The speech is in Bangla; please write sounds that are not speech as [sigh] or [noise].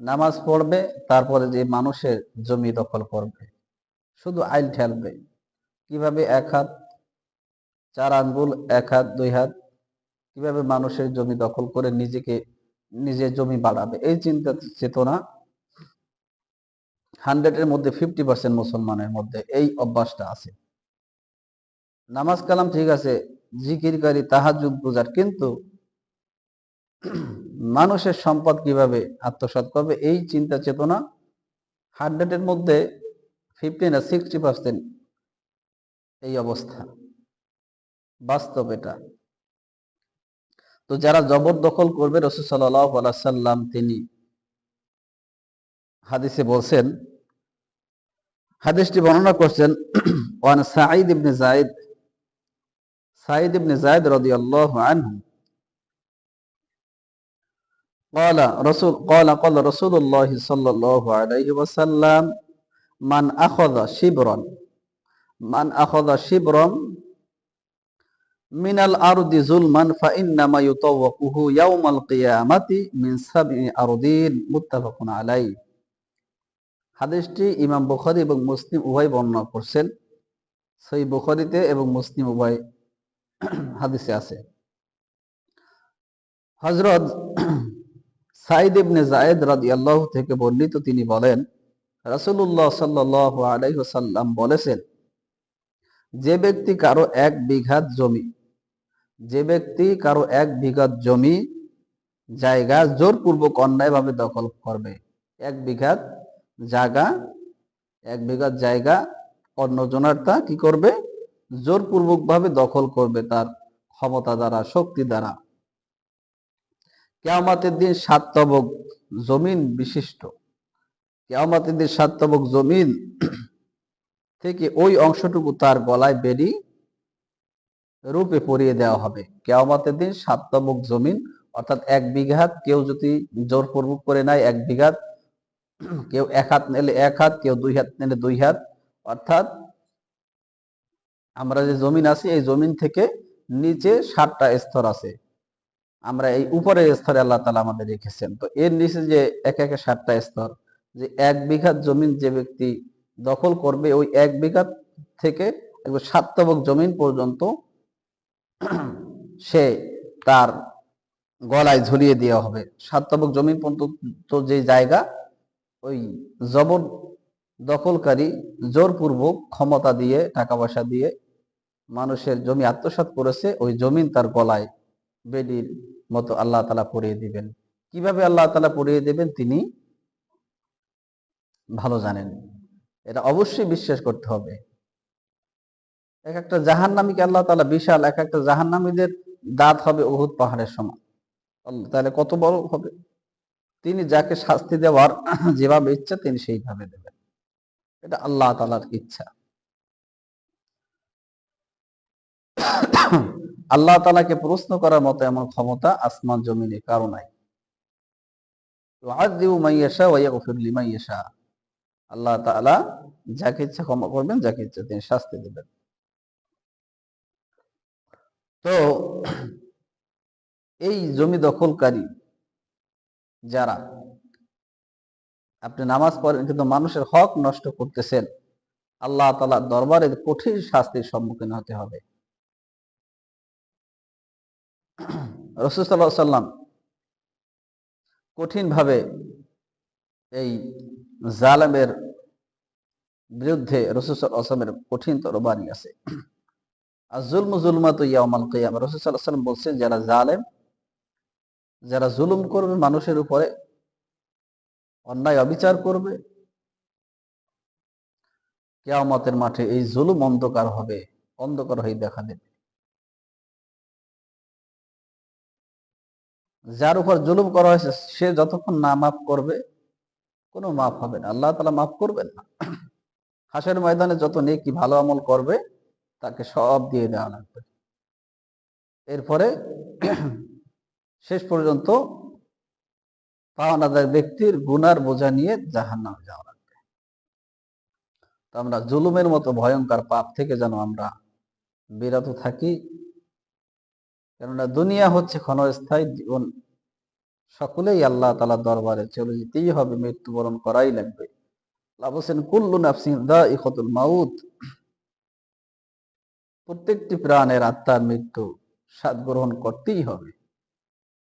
নামাজ পড়বে, তারপরে যে মানুষের জমি দখল করবে। শুধু আইল ঠেলবে। কীভাবে এক হাত, চার আঙ্গুল, এক হাত, দুই হাত, কীভাবে মানুষের জমি দখল করে নিজেকে, নিজের জমি বাড়াবে? এই চিন্তা চেতনা হান্ড্রেডের মধ্যে ফিফটি পার্সেন্ট মুসলমানের মধ্যে এই অভ্যাসটা আছে। নামাজ কালাম ঠিক আছে জিকিরকারী তাহাজুদ বুঝার কিন্তু মানুষের সম্পদ কীভাবে আত্মসাৎ করবে, এই চিন্তা চেতনা হান্ড্রেডের মধ্যে ফিফটিন আর সিক্সটি পার্সেন্ট এই অবস্থা। বাস্তব এটা। তো যারা জবরদখল করবে, রসুল সাল্লাম তিনি হাদিসে বলছেন, হাদিসটি বর্ণনা করছেন, ওয়ান সাঈদ ইবনে জায়েদ সাঈদ ইবনে জায়েদ রাদিয়াল্লাহু আনহু। قال رسول قال قال رسول الله صلى الله عليه وسلم من أخذ شبرا من أخذ شبرا من الأرض ظلما فإنما يطوقه يوم القيامة من سبع أرضين متفق عليه হাদিসটি ইমাম বুখারী এবং মুসলিম উভয় বর্ণনা করছেন সেই বুখারীতে এবং মুসলিম উভয় হাদিসে আছে হজরত সাইদ ইবনে জায়েদ রাদিয়াল্লাহু থেকে বর্ণিত তিনি বলেন, রাসূলুল্লাহ সাল্লাল্লাহু আলাইহি ওয়াসাল্লাম বলেছেন, যে ব্যক্তি কারও এক বিঘাত জমি, যে ব্যক্তি কারও এক বিঘাত জমি জায়গা জোরপূর্বক অন্যায়ভাবে দখল করবে, এক বিঘাত জায়গা, এক বিঘাত জায়গা অন্যজনের তা কি করবে? জোরপূর্বক ভাবে দখল করবে তার ক্ষমতা দ্বারা, শক্তি দ্বারা। কেয়ামাতের দিন সাত তবক জমিন বিশিষ্ট। কেয়ামাতের দিন সাত তবক জমিন [clears throat] থেকে ওই অংশটুকু তার গলায় বেরি রূপে পরিয়ে দেওয়া হবে। কেয়ামাতের দিন সাত তবক জমিন, অর্থাৎ এক বিঘাত কেউ যদি জোর জোরপূর্বক করে নেয়, এক বিঘাত [clears throat] কেউ এক হাত নিলে এক হাত, কেউ দুই হাত নিলে দুই হাত, অর্থাৎ আমরা যে জমিন আছি, এই জমিন থেকে নিচে সাতটা স্তর আছে। আমরা এই উপরের স্তরে আল্লাহ তালা আমাদের রেখেছেন। তো এর নিচে যে এক একে সাতটা স্তর, যে এক বিঘাত জমিন যে ব্যক্তি দখল করবে, ওই এক বিঘাত থেকে একবার সাতবক জমিন পর্যন্ত সে তার গলায় ঝুলিয়ে দেওয়া হবে। সাতবক জমিন পর্যন্ত যে জায়গা, ওই জবর দখলকারী জোরপূর্বক ক্ষমতা দিয়ে, টাকা পয়সা দিয়ে মানুষের জমি আত্মসাৎ করেছে, ওই জমিন তার গলায় বেডির মতো আল্লাহ তালা পড়িয়ে দিবেন। কীভাবে আল্লাহ তালা পড়িয়ে দেবেন তিনি ভালো জানেন। এটা অবশ্যই বিশ্বাস করতে হবে। এক একটা জাহান্নামীকে আল্লাহ তালা বিশাল, এক একটা জাহান্নামীদের দাঁত হবে অহুত পাহাড়ের সমান। তাহলে কত বড় হবে? তিনি যাকে শাস্তি দেওয়ার যেভাবে ইচ্ছা তিনি সেইভাবে দেবেন। এটা আল্লাহ তালার ইচ্ছা। আল্লাহ তালাকে প্রশ্ন করার মতো এমন ক্ষমতা আসমান জমিনে কারও নাই। আল্লাহ তালা যাকে ইচ্ছা ক্ষমা করবেন, যাকে ইচ্ছা তিনি শাস্তি দেবেন। তো এই জমি দখলকারী যারা, আপনি নামাজ পড়েন কিন্তু মানুষের হক নষ্ট করতেছেন, আল্লাহ তালা দরবারের কঠিন শাস্তির সম্মুখীন হতে হবে। রসুল্লাহ সাল্লাম কঠিন ভাবে এই জালেমের বিরুদ্ধে রসুলের কঠিনতর বাণী আছে। আর জুলম জুলমা তো ইয়ামাল কিয়াম রসুল্লাহ সাল্লাম বলছেন, যারা জালেম, যারা জুলুম করবে, মানুষের উপরে অন্যায় অবিচার করবে, কেয়ামতের মাঠে এই জুলুম অন্ধকার হবে, অন্ধকার হয়ে দেখা দেবে। যার উপর জুলুম করা হয়েছে, সে যতক্ষণ না মাফ করবে, কোনো মাফ হবে না। আল্লাহ তালা মাফ করবেন না। হাসের ময়দানে যত নেকি ভালো আমল করবে, তাকে সব দিয়ে দেওয়া লাগবে। এরপরে শেষ পর্যন্ত পাওনাদার ব্যক্তির গুনার বোঝা নিয়ে জাহান নামে যাওয়া লাগবে। তো আমরা জুলুমের মতো ভয়ঙ্কর পাপ থেকে যেন আমরা বিরত থাকি কেননা দুনিয়া হচ্ছে ক্ষণস্থায়ী জীবন। সকলেই আল্লাহ তালা দরবারে চলে যেতেই হবে, মৃত্যুবরণ করাই লাগবে। লাভ হোসেন দা প্রত্যেকটি প্রাণের আত্মার মৃত্যু স্বাদ গ্রহণ করতেই হবে।